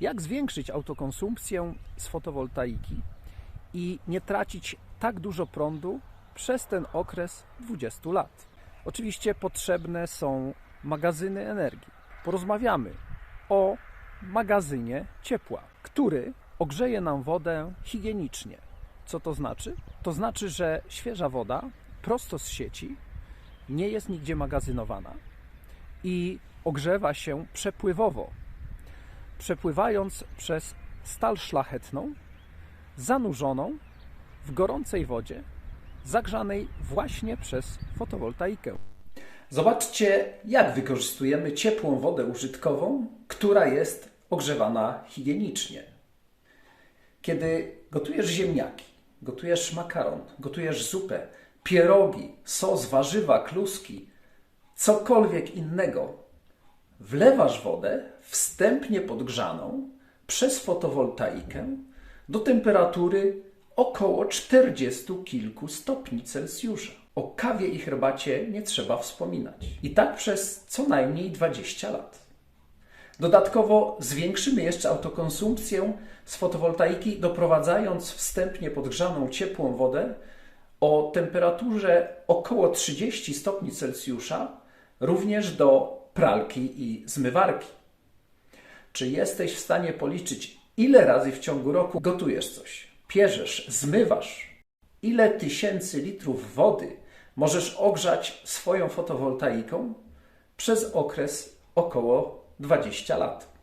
Jak zwiększyć autokonsumpcję z fotowoltaiki i nie tracić tak dużo prądu przez ten okres 20 lat? Oczywiście potrzebne są magazyny energii. Porozmawiamy o magazynie ciepła, który ogrzeje nam wodę higienicznie. Co to znaczy? To znaczy, że świeża woda prosto z sieci nie jest nigdzie magazynowana i ogrzewa się przepływowo, przepływając przez stal szlachetną, zanurzoną w gorącej wodzie, zagrzanej właśnie przez fotowoltaikę. Zobaczcie, jak wykorzystujemy ciepłą wodę użytkową, która jest ogrzewana higienicznie. Kiedy gotujesz ziemniaki, gotujesz makaron, gotujesz zupę, pierogi, sos, warzywa, kluski, cokolwiek innego, wlewasz wodę wstępnie podgrzaną przez fotowoltaikę do temperatury około 40 kilku stopni Celsjusza. O kawie i herbacie nie trzeba wspominać. I tak przez co najmniej 20 lat. Dodatkowo zwiększymy jeszcze autokonsumpcję z fotowoltaiki, doprowadzając wstępnie podgrzaną ciepłą wodę o temperaturze około 30 stopni Celsjusza również do pralki i zmywarki. Czy jesteś w stanie policzyć, ile razy w ciągu roku gotujesz coś, pierzesz, zmywasz? Ile tysięcy litrów wody możesz ogrzać swoją fotowoltaiką przez okres około 20 lat?